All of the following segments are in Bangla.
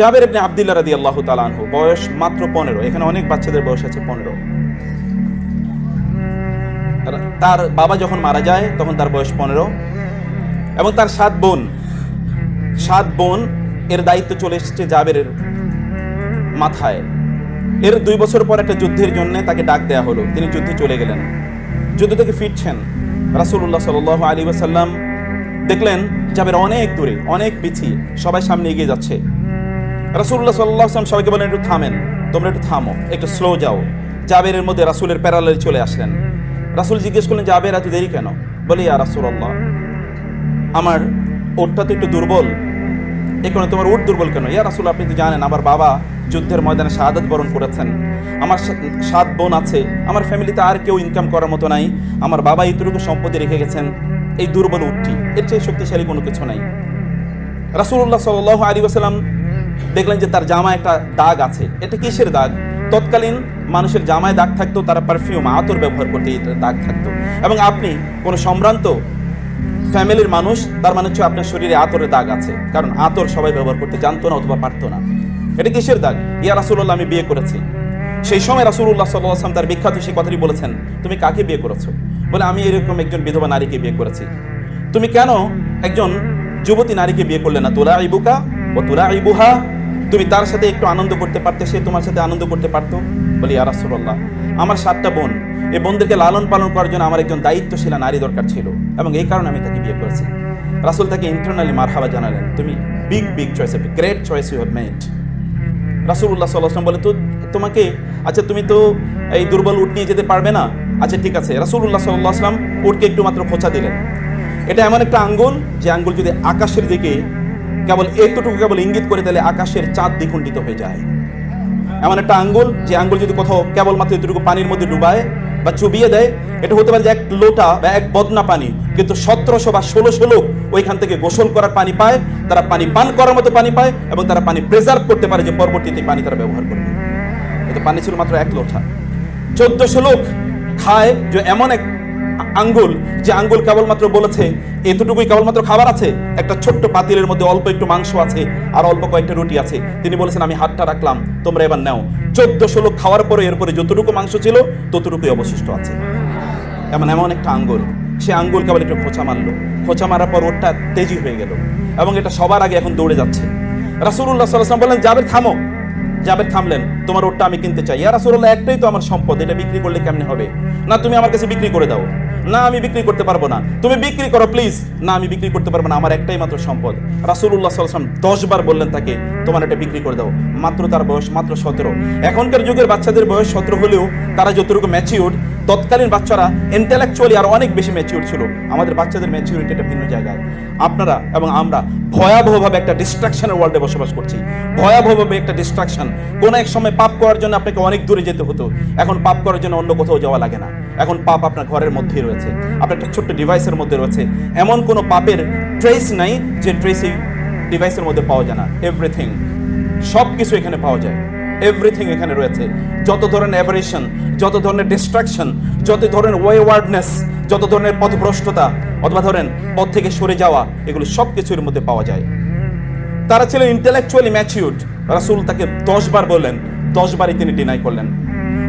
জাবের ইবনে আব্দুল্লাহ রাদি আল্লাহ তালানহু বয়স মাত্র পনেরো। এখানে অনেক বাচ্চাদের বয়স আছে পনেরো। তার বাবা যখন মারা যায়, তখন তার বয়স পনেরো। এবং তার সাত বোন। সাত বোন এর দায়িত্ব চলে এসেছে জাবেরের মাথায়। এর দুই বছর পর একটা যুদ্ধের জন্য তাকে ডাক দেয়া হলো। তিনি যুদ্ধে চলে গেলেন। যুদ্ধ থেকে ফিরছেন। রাসূলুল্লাহ সাল্লাল্লাহু আলী ওয়াসাল্লাম দেখলেন জাবের অনেক দূরে, অনেক পিছিয়ে, সবাই সামনে এগিয়ে যাচ্ছে। রাসূলুল্লাহ সাল্লাল্লাহু আলাইহি ওয়াসাল্লাম সবাইকে বলেন, একটু থামেন, তোমরা একটু থামো, একটু স্লো যাও। জাবেরের মধ্যে রাসূলের প্যারালালে চলে আসলেন। রাসূল জিজ্ঞেস করলেন, জাবের, এত দেরি কেন? বলে, ইয়া রাসূলুল্লাহ, আমার ওটটা তো একটু দুর্বল। এই কারণে তোমার উট দুর্বল কেন? ইয়া রাসূল, আপনি তো জানেন, আমার বাবা যুদ্ধের ময়দানে শাহাদাত বরণ করেছেন। আমার সাত বোন আছে, আমার ফ্যামিলিতে আর কেউ ইনকাম করার মতো নাই। আমার বাবা এইটুকু সম্পত্তি রেখে গেছেন, এই দুর্বল উঠটি এর চেয়ে শক্তিশালী কোনো কিছু নাই। রাসূলুল্লাহ সাল্লাল্লাহু আলী ওয়াসাল্লাম দেখলেন যে তার জামায় একটা দাগ আছে। এটা কিসের দাগ? তৎকালীন মানুষের জামায় দাগ থাকতো, তারা পারফিউম আতর ব্যবহার করতে দাগ থাকতো। এবং আপনি কোনো সম্ভ্রান্ত ফ্যামিলির মানুষ, তার মানে হচ্ছে আপনার শরীরে আতরের দাগ আছে। কারণ আতর সবাই ব্যবহার করতে জানতো না অথবা পারতো না। এটা কিসের দাগ? ইয়া রাসূলুল্লাহ, আমি বিয়ে করেছি। সেই সময় রাসূলুল্লাহ সাল্লাল্লাহু আলাইহি ওয়াসাল্লাম তার বিখ্যাত সেই কথাটি বলেছেন, তুমি কাকে বিয়ে করেছ? বলে, আমি এরকম একজন বিধবা নারীকে বিয়ে করেছি। তুমি কেন একজন যুবতী নারীকে বিয়ে করলে না? তোরা ইবুকা ইবুহা তুমি তার সাথে একটু আনন্দ করতে পারতে, সে তোমার সাথে আনন্দ করতে পারতো। বলি রাসূলুল্লাহ, আমার সাতটা বোন এই বোনদেরকে লালন পালন করার জন্য আমার একজন দায়িত্বশীলা নারী দরকার ছিল এবং এই কারণে আমি তাকে বিয়ে করেছি। রাসূল তাকে ইন্টারনালি মারহাবা জানালেন, তুমি big big choice great choice you have made রাসূলুল্লাহ সাল্লাল্লাহু বলে, তো তোমাকে আচ্ছা তুমি তো এই দুর্বল উট নিয়ে যেতে পারবে না? আচ্ছা ঠিক আছে। রাসূলুল্লাহ সাল্লাল্লাহু আলাইহি সাল্লাম উটকে একটু মাত্র খোঁচা দিলেন। এটা এমন একটা আঙ্গুল, যে আঙ্গুল যদি আকাশের দিকে কেবল এতটুকু কেবল ইঙ্গিত করে তাহলে আকাশের চাঁদ দ্বিখণ্ডিত হয়ে যায়। এমন একটা আঙ্গুল, যে আঙ্গুল যদি কোথাও কেবলমাত্র এতটুকু পানির মধ্যে ডুবায় বা চুবিয়ে দেয়, এটা হতে পারে যে এক লোটা বা এক বদনা পানি। কিন্তু সতেরোশো বা ষোলোশো লোক ওইখান থেকে গোসল করার পানি পায়, তারা পানি পান করার মতো পানি পায় এবং তারা পানি প্রিজার্ভ করতে পারে যে পরবর্তীতে পানি তারা ব্যবহার করবে। এটা পানি ছিল মাত্র এক লোটা। চোদ্দশো লোক খায় যে এমন এক আঙ্গুল, যে আঙ্গুল কেবলমাত্র বলেছে, এতটুকুই কেবলমাত্র খাবার আছে, একটা ছোট্ট পাতিলের মধ্যে অল্প একটু মাংস আছে আর অল্প কয়েকটা রুটি আছে। তিনি বলেছেন, আমি হাতটা রাখলাম, তোমরা এবার নাও। চোদ্দশো লোক খাওয়ার পরে এরপরে যতটুকু মাংস ছিল, ততটুকুই অবশিষ্ট আছে। এমন এমন একটা আঙ্গুল। সে আঙ্গুল কেবল একটু খোঁচা মারলো। খোঁচা মারার পর ওরটা তেজি হয়ে গেল এবং এটা সবার আগে এখন দৌড়ে যাচ্ছে। আলাইহি ওয়াসাল্লাম বললেন যাবের থামো। জাবের থামলেন, তোমার ওটটা আমি কিনতে চাই। ইয়া রাসূলুল্লাহ, একটাই তো আমার সম্পদ, এটা বিক্রি করলে কেমনে হবে? না, তুমি আমার কাছে বিক্রি করে দাও। না, আমি বিক্রি করতে পারব না। তুমি বিক্রি করো প্লিজ না, আমি বিক্রি করতে পারব না, আমার একটাই মাত্র সম্পদ। রাসুল্লাহ সাল্লাম আলাইহি ওয়াসাল্লাম দশ বার বললেন তাকে, তোমার এটা বিক্রি করে দাও। মাত্র তার বয়স মাত্র সতেরো। এখনকার যুগের বাচ্চাদের বয়স সতেরো হলেও তারা যতটুকু ম্যাচিউর তৎকালীন বাচ্চারা ইন্টেলেকচুয়ালি আর অনেক বেশি ম্যাচিউর ছিল। আমাদের বাচ্চাদের ম্যাচিউরিটি একটা ভিন্ন জায়গায়। আপনারা এবং আমরা ভয়াবহভাবে একটা ডিস্ট্রাকশনের ওয়ার্ল্ডে বসবাস করছি। ভয়াবহভাবে একটা ডিস্ট্রাকশন কোন এক সময় পাপ করার জন্য আপনাকে অনেক দূরে যেতে হতো। এখন পাপ করার জন্য অন্য কোথাও যাওয়া লাগে না। এখন পাপ আপনার ঘরের মধ্যেই রয়েছে। আপনার একটা ছোট্ট ডিভাইসের মধ্যে রয়েছে। এমন কোনো পাপের ট্রেস নাই যে ট্রেস এই ডিভাইসের মধ্যে পাওয়া যায় না। এভরিথিং সব কিছু এখানে পাওয়া যায়। এভরিথিং এখানে রয়েছে। যত ধরনের অ্যাভারেশন যত ধরনের ডিস্ট্রাকশন যত ধরনের ওয়েওয়ার্ডনেস যত ধরনের পথভ্রষ্টতা, অথবা ধরেন পথ থেকে সরে যাওয়া, এগুলো সব কিছুর মধ্যে পাওয়া যায়। তারা ছিলেন ইন্টেলেকচুয়ালি ম্যাচিউর্ড রাসূল তাকে দশ বার বললেন, দশ বারই তিনি ডিনাই করলেন।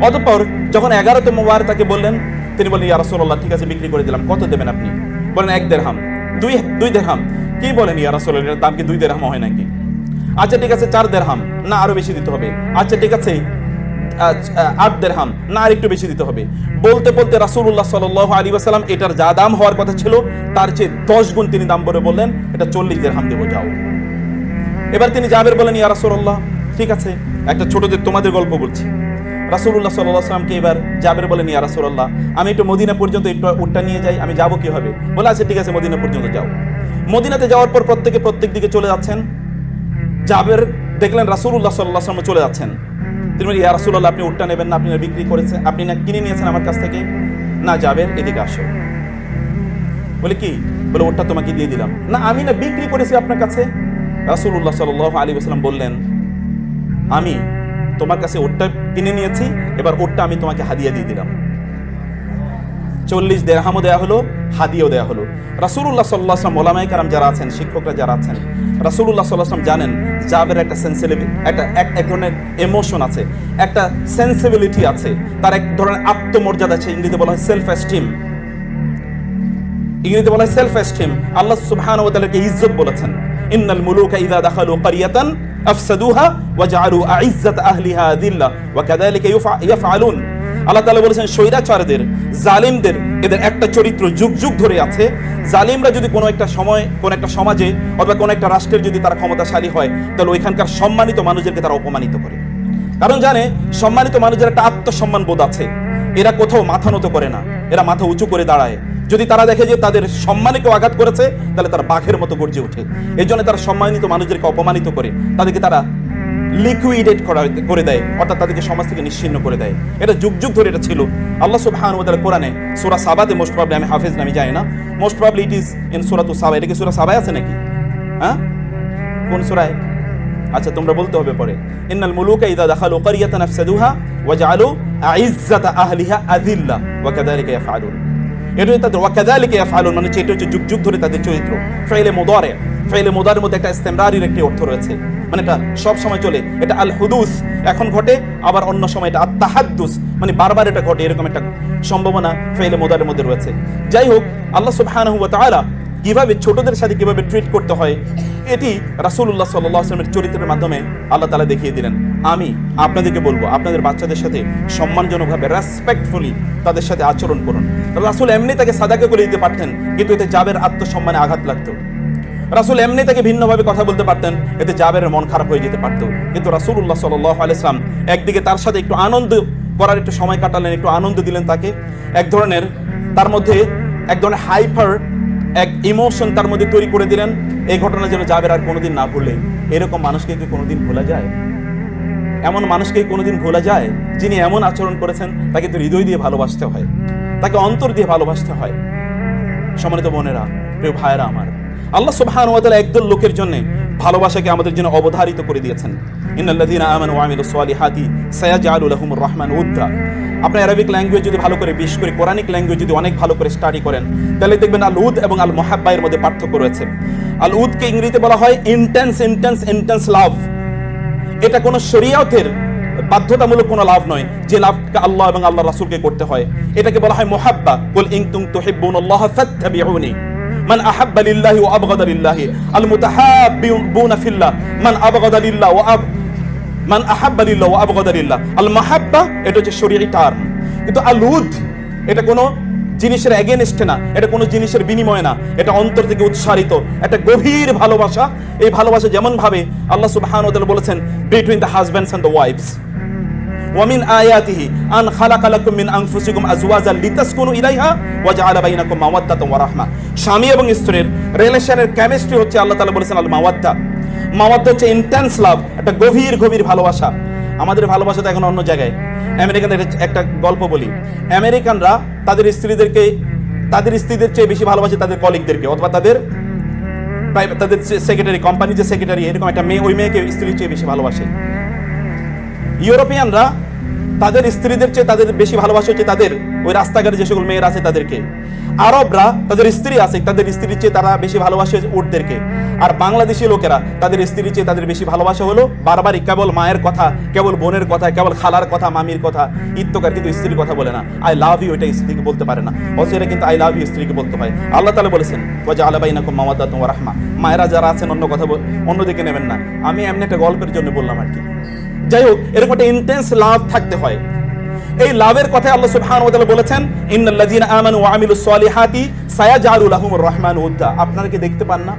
অতঃপর যখন এগারোতম বার তাকে বললেন, তিনি বললেন, ইয়া রাসূলুল্লাহ, ঠিক আছে, বিক্রি করে দিলাম, কত দেবেন আপনি? বলেন এক দেড়হাম দুই দুই দেড়হাম কি বলেন, ইয়া রাসূলুল্লাহ এর দাম কি দুই দেড়হাম হয় নাকি? আচ্ছা ঠিক আছে, চার দেড়হাম না, আরও বেশি দিতে হবে। আচ্ছা ঠিক আছে আট দেড়হাম, না আর একটু বেশি দিতে হবে। বলতে বলতে রাসূলুল্লাহ সাল্লাল্লাহু আলাইহি ওয়াসাল্লাম এটার যা দাম হওয়ার কথা ছিল, তার চেয়ে দশ গুণ তিনি দাম বলে বললেন, এটা চল্লিশ দেড়হাম দেবো, যাও। এবার তিনি জাবের বলেন, ইয়া রাসূলুল্লাহ, ঠিক আছে, একটা ছোটদের তোমাদের গল্প বলছি। রাসূলুল্লাহ সাল্লাল্লাহু আলাইহি সাল্লামকে এবার জাবের বলেন, ইয়া রাসূলুল্লাহ, আমি একটু মদিনা পর্যন্ত একটু উটটা নিয়ে যাই, আমি যাব কীভাবে? বলে আছে ঠিক আছে, মদিনা পর্যন্ত যাও। মদিনাতে যাওয়ার পর প্রত্যেকে প্রত্যেক দিকে চলে যাচ্ছেন। জাবের দেখলেন রাসূলুল্লাহ সাল্লাল্লাহু আলাইহি ওয়াসাল্লাম চলে যাচ্ছেন। তিনি বলেন ইয়া রাসূলুল্লাহ, আপনি উটটা নেবেন না, আপনি বিক্রি করেছেন, আপনি না কিনে নিয়েছেন আমার কাছ থেকে। না, যাবেন, এদিকে আসো। বলে কি? বলে ওটা তোমাকে দিয়ে দিলাম। না, আমি না বিক্রি করেছি আপনার কাছে? রাসূলুল্লাহ সাল্লাল্লাহু আলী ওয়াসাল্লাম বললেন, আমি তোমার কাছে ওটটা কিনে নিয়েছি, এবার ওটটা আমি তোমাকে হাদিয়া দিয়ে দিলাম। চল্লিশ দেড়হামও দেওয়া হলো। হাদিয়েও দেওয়া হলো। রাসূলুল্লাহ সাল্লাল্লাহু আলাইহি ওয়াসাল্লাম, ওলামায়ে কারাম যারা আছেন, শিক্ষকরা যারা আছেন, রাসূলুল্লাহ সাল্লাল্লাহু আলাইহি ওয়াসাল্লাম জানেন, জাবের একটা সেন্সিটিভ একটা, এক ধরনের ইমোশন আছে, একটা সেন্সিবিলিটি আছে, তার এক ধরনের আত্মমর্যাদা আছে, ইংরেজিতে বলা হয় সেলফ এস্টিম ইংরেজিতে বলা হয় সেলফ এস্টিম আল্লাহ সুবহানাহু ওয়া তাআলাকে ইজ্জত বলেছেন। ইন্নাল মুলুকা ইযা দাখালু ক্বরিয়াতান আফসাদুহা ওয়া জাআলু আইজ্জাত আহলিহা আযিল্লা ওয়া কাযালিকা ইয়াফআলুন। আল্লাহ তাআলা বলেছেন, স্বৈরাচারদের, জালিমদের, এদের একটা চরিত্র যুগ যুগ ধরে আছে। জালিমরা যদি কোনো একটা সময়, কোন একটা সমাজে অথবা কোন একটা রাষ্ট্রের যদি তারা ক্ষমতাশালী হয়, তাহলে ওইখানকার সম্মানিত মানুষদেরকে তারা অপমানিত করে। কারণ জানে, সম্মানিত মানুষের একটা আত্মসম্মান বোধ আছে। এরা কোথাও মাথা নত করে না, এরা মাথা উঁচু করে দাঁড়ায়। যদি তারা দেখে যে তাদের সম্মানে কেউ আঘাত করেছে, তাহলে তারা বাঘের মতো গর্জে ওঠে। এই জন্য তারা সম্মানিত মানুষদেরকে অপমানিত করে। তাদেরকে তারা লিকুইডেট করা করে দেয়, অর্থাৎ তাদেরকে সমাজ থেকে নিশ্চিন্ন করে দেয়। এটা যুগ যুগ ধরে এটা ছিল। আল্লাহ সুবহানাহু ওয়া কোরআনে সূরা সাবাতে মোস্ট প্রবলি আমি হাফেজ নামি যাই না। Most probably it is in সূরা তু সাবা। এটা কি সূরা সাবায় আছে নাকি? হ্যাঁ? কোন সূরায়? আচ্ছা তোমরা বলতে হবে পরে। ইন্নাল মুলুকা ইদা দাখালু ক্বরিয়াতান আফসাদুহা ওয়া জাআলু আইজ্জাতা আহলিহা আযিল্লা ওয়া কাযালিকা ইয়াফআলুন। এটা হচ্ছে তাদের ইয়াফআলুন মানে হচ্ছে যুগ যুগ ধরে তাদের চরিত্র। ফাইলে মুদারে, ফাইলে মুদারের মধ্যে একটা ইস্তেমরারির একটি অর্থ রয়েছে। মানে এটা সব সময় চলে। এটা আল হুদুস এখন ঘটে, আবার অন্য সময় এটা আত তাহাদ্দুস মানে বারবার এটা ঘটে, এরকম একটা সম্ভাবনা ফাইলে মুদারের মধ্যে রয়েছে। যাই হোক, আল্লাহ সুবহানাহু কীভাবে ছোটদের সাথে কীভাবে ট্রিট করতে হয়, এটি রাসূলুল্লাহ সাল্লাল্লাহু আলাইহি চরিত্রের মাধ্যমে আল্লাহ তাআলা দেখিয়ে দিলেন। আমি আপনাদেরকে বলব, আপনাদের বাচ্চাদের সাথে সম্মানজনকভাবে রেসপেক্টফুলি তাদের সাথে আচরণ করুন। রাসূল এমনি তাকে সাদাকে করে দিতে পারতেন, কিন্তু এতে জাবের আত্মসম্মানে আঘাত লাগতো। রাসূল এমনি তাকে ভিন্নভাবে কথা বলতে পারতেন, এতে জাবের মন খারাপ হয়ে যেতে পারতো। কিন্তু রাসূলুল্লাহ সাল্লাল্লাহু আলাইহি সাল্লাম একদিকে তার সাথে একটু আনন্দ করার একটু সময় কাটালেন, একটু আনন্দ দিলেন তাকে। এক ধরনের তার মধ্যে এক ধরনের হাইপার, এক ইমোশন তার মধ্যে তৈরি করে দিলেন, এই ঘটনা যেন জাবের আর কোনোদিন না ভুলে। এরকম মানুষকে কি কোনোদিন ভোলা যায়? এমন মানুষকে কোনোদিন ভোলা যায়, যিনি এমন আচরণ করেছেন, তাকে তো হৃদয় দিয়ে ভালোবাসতে হয়, তাকে অন্তর দিয়ে ভালোবাসতে হয়। সম্মানিত বোনেরা, প্রিয় ভাইয়েরা আমার আল্লাহ সুবহানাহু ওয়া তাআলা একদল লোকের জন্য ভালোবাসাকে আমাদের জন্য অবধারিত করে দিয়েছেন। ইন্নাল্লাযীনা আমানু ওয়া আমিলুস সালিহাতি সায়াজআলু লাহুমুর রহমান উদ্দা। আপনি অ্যারাবিক ল্যাঙ্গুয়েজ যদি ভালো করে বিশেষ করে কোরআনিক ল্যাঙ্গুয়েজ যদি অনেক ভালো করে স্টাডি করেন, তাহলে দেখবেন আল উদ এবং আল মোহাব্বা এর মধ্যে পার্থক্য রয়েছে। আল উদকে ইংরেজিতে বলা হয় ইন্টেন্স ইন্টেন্স ইন্টেন্স লাভ এটা কোনো শরিয়াতের বাধ্যতামূলক কোনো লাভ নয়, যে লাভকে আল্লাহ এবং আল্লাহ রাসূলকে করতে হয়। এটাকে বলা হয় মুহাব্বা। কুল ইন কুনতুম তুহিব্বুনাল্লাহ ফাত্তাবিউনি। মান আহাব্বা লিল্লাহি ওয়া আবগাদা লিল্লাহি। আল মুতাহাব্বিউনা ফিল্লাহ। মান আবগাদা লিল্লাহ ওয়া আব মান আহাব্বা লিল্লাহ ওয়া আবগাদা লিল্লাহ। আল মাহাব্বা, এটা হচ্ছে শরীয়ী কোনো জিনিসের এগেনস্টে না। এটা কোনো জিনিসের বিনিময় না। এটা অন্তর থেকে উৎসারিত। একটা গভীর ভালোবাসা। এই ভালোবাসা যেমন ভাবে আল্লাহ তাআলা বলেছেন between the husbands and the wives ওয়ামিন আয়াতিহি আন খালাকা লাকুম মিন আনফুসিকুম আজওয়াজান লিতাসকুনু ইলাইহা ওয়া জাআলা বাইনাকুম মাওয়াদ্দাতান ওয়া রাহমা স্বামী এবং স্ত্রীর রিলেশনের কেমিস্ট্রি হচ্ছে আল্লাহ তাআলা বলেছেন আল মাওয়াদ্দা। হচ্ছে ইন্টেন্স লাভ একটা গভীর গভীর ভালোবাসা। আমাদের ভালোবাসা তো এখন অন্য জায়গায়। আমেরিকানদের একটা গল্প বলি। আমেরিকানরা তাদের স্ত্রীদেরকে, তাদের স্ত্রীদের চেয়ে বেশি ভালোবাসে তাদের কলিগদেরকে অথবা তাদের প্রাইভেট তাদের সেক্রেটারি কোম্পানির যে সেক্রেটারি এরকম একটা মেয়ে, ওই মেয়েকে স্ত্রীর চেয়ে বেশি ভালোবাসে। ইউরোপিয়ানরা তাদের স্ত্রীদের চেয়ে তাদের বেশি ভালোবাসা হচ্ছে তাদের ওই রাস্তাঘাটে যে সকল মেয়েরা আছে তাদেরকে। আরবরা তাদের স্ত্রী আছে, তাদের স্ত্রীর চেয়ে তারা বেশি ভালোবাসে উটদেরকে। আর বাংলাদেশি লোকেরা তাদের স্ত্রীর চেয়ে তাদের বেশি ভালোবাসা হলো বারবারই কেবল মায়ের কথা, কেবল বোনের কথা, কেবল খালার কথা, মামির কথা ইত্যকার কিন্তু স্ত্রীর কথা বলে না। আই লাভ ইউ এটা স্ত্রীকে বলতে পারে না। অথচ কিন্তু আই লাভ ইউ স্ত্রীকে বলতে পারে। আল্লাহ তালা বলেছেন ওয়াজা আলাবাইনাকুম মামাদা তোমার রাহমা। মায়েরা যারা আছেন, অন্য কথা অন্যদিকে নেবেন না। আমি এমনি একটা গল্পের জন্য বললাম আর কি। যাই হোক, এরকম একটা ইন্টেন্স লাভ থাকতে হয়। এই লাভের কথা আল্লাহ সুবহানাহু ওয়া তাআলা বলেছেন ইন্নাল্লাযীনা আমানু ওয়া আমিলুস সালিহাতি সায়াজআলু লাহুমুর রহমান উদ্দা। আপনারা কি দেখতে পান না?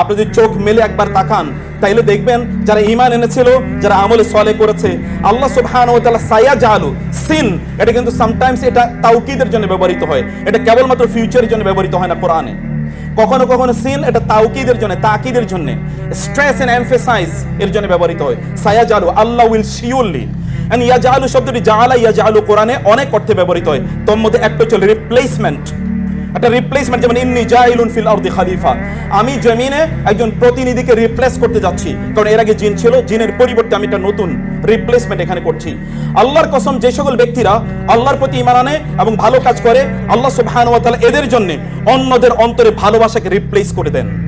আপনি যদি চোখ মেলে একবার তাকান, তাইলে দেখবেন যারা ঈমান এনেছিল, যারা আমলে সলে করেছে, আল্লাহ সুবহানাহু ওয়া তাআলা সায়াজআলু সিন, এটা কিন্তু সামটাইমস এটা তাওকীদের জন্য ব্যবহৃত হয়। এটা কেবলমাত্র ফিউচারের জন্য ব্যবহৃত হয় না কোরআনে। কখনো কখনো সিন এটা তাওকিদের জন্য, তাকিদের জন্য। স্ট্রেস এন্ড এমফেসাইজ এর জন্য ব্যবহৃত হয়। সায়াজালু, আল্লাহ উইল শিওরলি। এন্ড ইয়াজালু শব্দটি জালা ইয়াজালু কোরআনে অনেক অর্থে ব্যবহৃত হয়। তোর মধ্যে একটা হচ্ছে রিপ্লেসমেন্ট একটা রিপ্লেসমেন্ট যেমন ইন্নি জাইলুন ফিল আরদি খলিফা। আমি জমিনে একজন প্রতিনিধিকে রিপ্লেস করতে যাচ্ছি। কারণ এর আগে জিন ছিল, জিনের পরিবর্তে আমি একটা নতুন রিপ্লেসমেন্ট এখানে করছি। আল্লাহর কসম, যে সকল ব্যক্তিরা আল্লাহর প্রতি ইমান আনে এবং ভালো কাজ করে, আল্লাহ সুবহানাহু ওয়া তাআলা এদের জন্য অন্যদের অন্তরে ভালোবাসাকে রিপ্লেস করে দেন।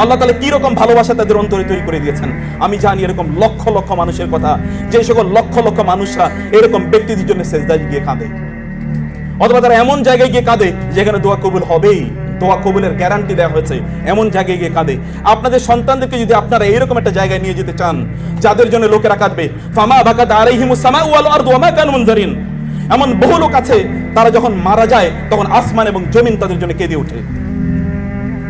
আল্লাহ তাহলে কি রকম ভালোবাসা তাদের অন্তরে তৈরি করে দিয়েছেন? আমি জানি এরকম লক্ষ লক্ষ মানুষের কথা, যে সকল লক্ষ লক্ষ মানুষরা এরকম ব্যক্তিদের জন্য সেজদায় গিয়ে কাঁদে। অথবা তারা এমন জায়গায় গিয়ে কাঁদে, যেখানে দোয়া কবুল হবেই। দোয়া কবুলের গ্যারান্টি দেওয়া হয়েছে, এমন জায়গায় গিয়ে কাঁদে। আপনাদের সন্তানদেরকে যদি আপনারা এইরকম একটা জায়গায় নিয়ে যেতে চান, যাদের জন্য লোকেরা কাঁদবে, ফামা বাকাত আলাইহিমুস সামাউ ওয়াল আরদু ওয়া মা কানু মুনজারিন। এমন বহু লোক আছে, তারা যখন মারা যায়, তখন আসমান এবং জমিন তাদের জন্য কেঁদে ওঠে।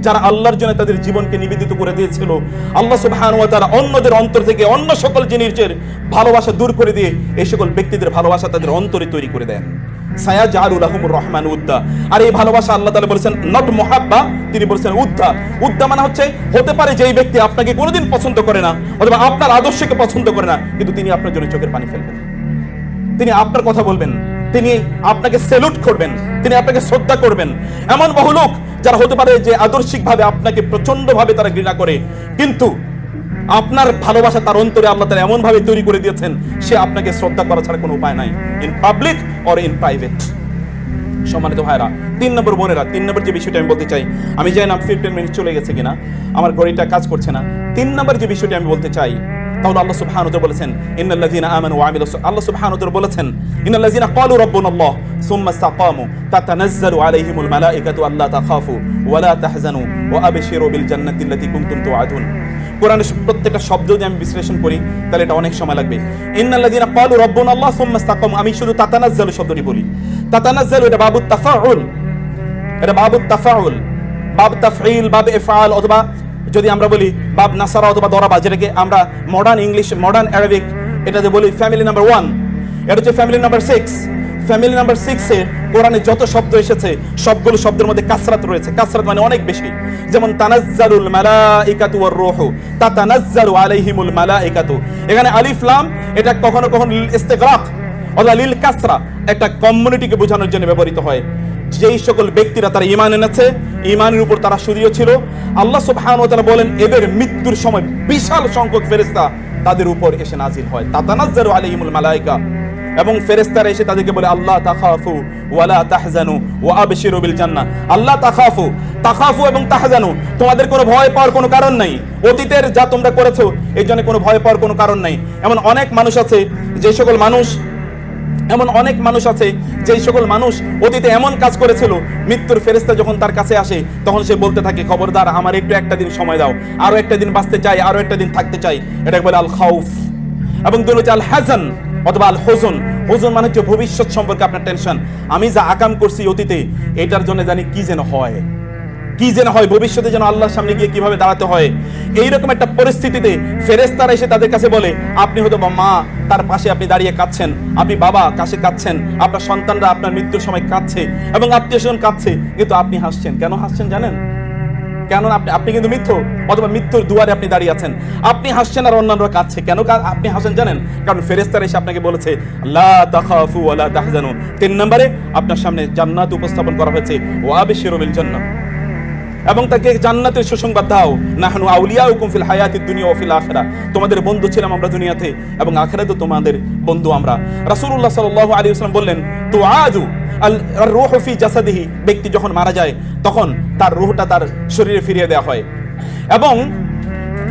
যারা আল্লাহর জন্য তাদের জীবনকে নিবেদিত করে দিয়েছিল, আল্লাহ সুবহান তাআলা অন্যদের অন্তর থেকে অন্য সকল জিনিসের ভালোবাসা দূর করে দিয়ে এই সকল ব্যক্তিদের ভালোবাসা তাদের অন্তরে তৈরি করে দেন। সায়া রহমান উদ্দা। আর এই ভালোবাসা আল্লাহ তাআলা বলেছেন নট মোহাব্বা, তিনি মানে হচ্ছে, হতে পারে যে ব্যক্তি আপনাকে কোনোদিন পছন্দ করে না, অথবা আপনার আদর্শকে পছন্দ করে না, কিন্তু তিনি আপনার জন্য চোখের পানি ফেলবেন। তিনি আপনার কথা বলবেন, তিনি আপনাকে সেলুট করবেন। তিনি আপনাকে শ্রদ্ধা করবেন। এমন বহু লোক যারা হতে পারে যে আদর্শিকভাবে আপনাকে প্রচণ্ড ভাবে তারা ঘৃণা করে, কিন্তু আপনার ভালোবাসা তার অন্তরে আল্লাহ তারা এমন ভাবে তৈরি করে দিয়েছেন, সে আপনাকে শ্রদ্ধা করা ছাড়া কোনো উপায় নাই in public or in private সম্মানিত ভাইরা তিন নম্বর বোনেরা, তিন নম্বর যে বিষয়টা আমি বলতে চাই, আমি জানি না ফিফটিন মিনিট চলে গেছে কিনা, আমার ঘড়িটা কাজ করছে না। তিন নম্বর যে বিষয়টি আমি বলতে চাই, তাহলে আল্লাহ সুবহানাহু বলেছেন ইন্নাল্লাযীনা আমানু ওয়া আমিলুস আল্লাহ সুবহানাহু বলেছেন ইন্নাল্লাযীনা ক্বালু রাব্বুনাল্লাহ। আলাইহিমুল মালাইকাতু আল্লা তাখাফু ওয়া লা তাহজানু ওয়া আবশিরু বিল জান্নাতি আল্লাতী কুনতুম তুআদুন কোরআনের প্রত্যেকটা শব্দ যদি আমি বিশ্লেষণ করি, তাহলে এটা অনেক সময় লাগবে। ইন্নাল্লাযীনা ক্বালু রাব্বুনাল্লাহ সুম্মা ইসতাকামু। আমি শুধু তাতানাজ্জালু শব্দটি বলি। তাতানাজ্জালু এটা বাবুত তাফাউল। এটা বাবুত তাফাউল। বাব তাফঈল বাব ইফআল, অথবা যদি আমরা বলি বাব নাসারা অথবা দরাবা, যেটাকে আমরা মডার্ন ইংলিশ মডার্ন অ্যারাবিক এটাতে বলি ফ্যামিলি নাম্বার ওয়ান এটা হচ্ছে family number six family number সিক্সে কোরআনে যত শব্দ এসেছে, সবগুলো শব্দের মধ্যে কাসরাত রয়েছে। কাসরাত মানে অনেক বেশি। যেমন, তানাজ্জালুল মালাইকাতু ওয়ার রূহু। তাতানাজ্জালু আলাইহিমুল মালাইকাতু। এখানে আলিফ, লাম, এটা কখনো কখনো ইস্তিগরাক অথবা লিল কাসরা, একটা কমিউনিটিকে বোঝানোর জন্য ব্যবহৃত হয়। যেই সকল ব্যক্তিরা তারা ইমান এনেছে ইমানের উপর তারা সুদীয় ছিল। আল্লাহ সুবহানাহু ওয়া তাআলা বলেন, এদের মৃত্যুর সময় বিশাল সংখ্যক ফেরেশতা তাদের উপর এসে নাজিল হয়। তাতানাজ্জালু আলাইহিমুল মালাইকা। এবং ফেরেশতারা এসে তাদেরকে বলে, আল্লাহ তাখাফু ওয়ালা তাহজানু ওয়া আবশিরু বিল জান্নাহ। আল্লাহ তাখাফু তাখাফু এবং তাহজানু, তোমাদের কোনো ভয় পাওয়ার কোনো কারণ নাই। অতীতের যা তোমরা করেছ, এর জন্য কোনো ভয় পাওয়ার কোনো কারণ নাই। এমন অনেক মানুষ আছে, যে সকল মানুষ, এমন অনেক মানুষ আছে যেই সকল মানুষ অতীতে এমন কাজ করেছিল, মৃত্যুর ফেরেস্তা যখন তার কাছে আসে, তখন সে বলতে থাকে, খবরদার, আমার একটু একটা দিন সময় দাও, আরও একটা দিন বাঁচতে চাই, আরও একটা দিন থাকতে চাই। এটাকে বলে আল খাউফ এবং দুই হচ্ছে আল অথবা হোজন। হোজন মানে হচ্ছে ভবিষ্যৎ সম্পর্কে আপনার টেনশন আমি যা আকাম করছি অতীতে, এটার জন্য জানি কি যেন হয়। কি যেন হয়, ভবিষ্যতে যেন আল্লাহর সামনে গিয়ে কীভাবে দাঁড়াতে হয়। এইরকম একটা পরিস্থিতিতে ফেরেস্তারা এসে তাদের কাছে বলে, আপনি হয়তো মা, তার পাশে আপনি দাঁড়িয়ে কাঁদছেন। আপনি বাবা, কাছে কাঁদছেন। আপনার সন্তানরা আপনার মৃত্যুর সময় কাঁদছে এবং আত্মীয় স্বজন কাঁদছে। কিন্তু আপনি হাসছেন। কেন হাসছেন জানেন? কেন আপনি আপনি কিন্তু মৃত্যু অথবা মৃত্যুর দুয়ারে আপনি দাঁড়িয়ে আছেন। আপনি হাসছেন আর অন্যান্য কাঁদছে। কেন আপনি হাসেন জানেন? কারণ ফেরেস্তার এসে আপনাকে বলেছে তিন নম্বরে আপনার সামনে জান্নাত উপস্থাপন করা হয়েছে। ওয়া আবিশিরু বিল এবং তাকে জান্নাতের সুসংবাদ দাও। নাহনু আউলিয়াউকুম ফিল হায়াতি দুনিয়া ও ফিল আখরা। তোমাদের বন্ধু ছিলাম আমরা দুনিয়াতে এবং আখিরাতেও তোমাদের বন্ধু আমরা। রাসূলুল্লাহ সাল্লাল্লাহু আলাইহি ওয়াসাল্লাম বললেন তো আল রোহফি ফি জাসাদিহি। ব্যক্তি যখন মারা যায়, তখন তার রোহটা তার শরীরে ফিরিয়ে দেওয়া হয়। এবং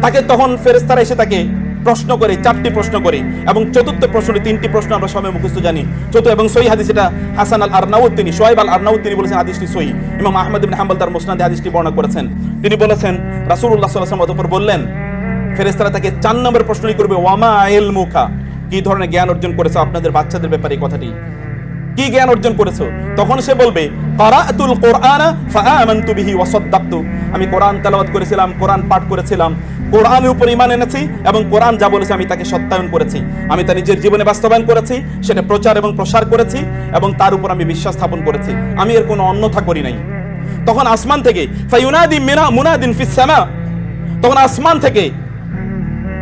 তাকে তখন ফেরেস্তারা এসে তাকে প্রশ্ন করে, চারটি প্রশ্ন করে এবং চতুর্থ প্রশ্নে তিনটি প্রশ্ন আমরা সময় মুখস্থ জানি। চতুর্থ এবং সই হাদিস এটা হাসান আল আরনাউদ তিনি সোয়েব আল আরনাউদ তিনি বলেছেন হাদিসটি সই ইমাম আহমদ ইবনে হাম্বল তার মুসনাদে হাদিসটি বর্ণনা করেছেন। তিনি বলেছেন, রাসূলুল্লাহ সাল্লাল্লাহু আলাইহি ওয়াসাল্লাম বললেন ফেরেস্তারা তাকে চার নম্বর প্রশ্নই করবে, ওয়ামা আইল মুখা কি ধরনের জ্ঞান অর্জন করেছে আপনাদের বাচ্চাদের ব্যাপারে কথাটি? কি জ্ঞান অর্জন করেছ? তখন সে বলবে আমি কোরআন তেলাওয়াত করেছিলাম, কোরআন পাঠ করেছিলাম। কোরআনের উপর ইমান এনেছি এবং কোরআন যা বলেছে আমি তাকে সত্যায়ন করেছি। আমি তা নিজের জীবনে বাস্তবায়ন করেছি, সেটা প্রচার এবং প্রসার করেছি এবং তার উপর আমি বিশ্বাস স্থাপন করেছি। আমি এর কোনো অন্যথা করি নাই। তখন আসমান থেকে ফায়ুনাদি মিনা মুনাদিন ফিস সামা। তখন আসমান থেকে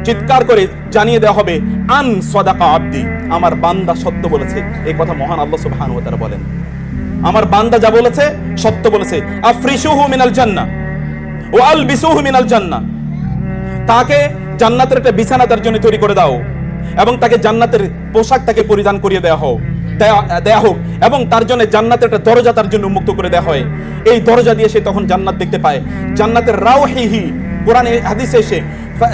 চিৎকার করে জানিয়ে দেওয়া হবে, আন সদাকা আব্দি, আমার বান্দা সত্য বলেছে। এই কথা মহান আল্লাহ সুবহানাহু ওয়া তাআলা বলেন। আমার বান্দা যা বলেছে, সত্য বলেছে। আফরিশুহু মিনাল জান্নাহ, ওয়া আলবিসুহু মিনাল জান্নাহ। তাকে জান্নাতের একটা বিছানা তার জন্য তৈরি করে দাও এবং তাকে জান্নাতের পোশাক তাকে পরিধান করিয়ে দেওয়া হোক, দেয়া হোক এবং তার জন্য জান্নাতের একটা দরজা তার জন্য উন্মুক্ত করে দেওয়া হয়। এই দরজা দিয়ে সে তখন জান্নাত দেখতে পায়। জান্নাতের রাওহিহি, কোরআনে হাদিসে এসে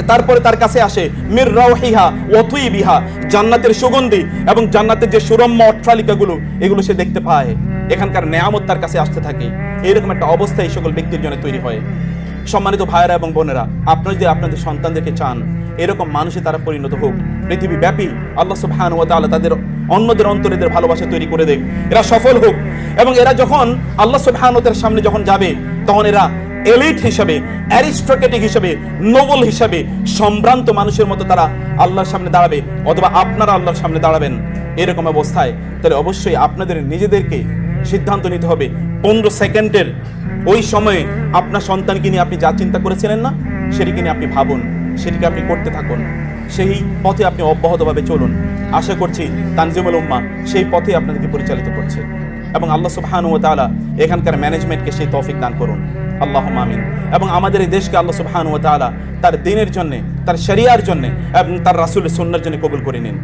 তারপরে তার কাছে আসে, মির রাওহিহা ওয়াতুই বিহা জান্নাতের সুগন্ধি এবং জান্নাতের যে সুরম্য অট্টালিকাগুলো, এগুলো সে দেখতে পায়। এখানকার নেয়ামত তার কাছে আসতে থাকে। এইরকম একটা অবস্থা এই সকল ব্যক্তির জন্য তৈরি হয়। সম্মানিত ভাইয়েরা এবং বোনেরা, আপনারা যদি আপনাদের সন্তানদেরকে চান, এরকম মানুষে তারা পরিণত হোক। পৃথিবী ব্যাপী আল্লাহ সুবহানাহু ওয়া তাদের অন্যদের অন্তরে এদের ভালোবাসা তৈরি করে দেখ। এরা সফল হোক এবং এরা যখন আল্লাহ সুবহানাহু ওয়া সামনে যখন যাবে, তখন এরা এলিট হিসাবে, অ্যারিস্টোক্রেটিক হিসাবে, নোবেল হিসাবে সম্ভ্রান্ত মানুষের মতো তারা আল্লাহর সামনে দাঁড়াবে অথবা আপনারা আল্লাহর সামনে দাঁড়াবেন। এরকম অবস্থায় তাহলে অবশ্যই আপনাদের নিজেদেরকে সিদ্ধান্ত নিতে হবে। পনেরো সেকেন্ডের ওই সময়ে আপনার সন্তানকে নিয়ে আপনি যা চিন্তা করেছিলেন না, সেটিকে নিয়ে আপনি ভাবুন, সেটিকে আপনি করতে থাকুন। সেই পথে আপনি অব্যাহতভাবে চলুন। আশা করছি তানজিমুল উম্মা সেই পথে আপনাদেরকে পরিচালিত করছে। এবং আল্লাহ সুবহানাহু ও তাআলা এখানকার ম্যানেজমেন্টকে সেই তৌফিক দান করুন। আল্লাহ মামিন এবং আমাদের এই দেশকে আল্লাহ সুবহানাহু ও তাআলা তার দিনের জন্যে, তার শরিয়ার জন্যে এবং তার রাসূলের সুন্নাহর জন্য কবুল করে নিন।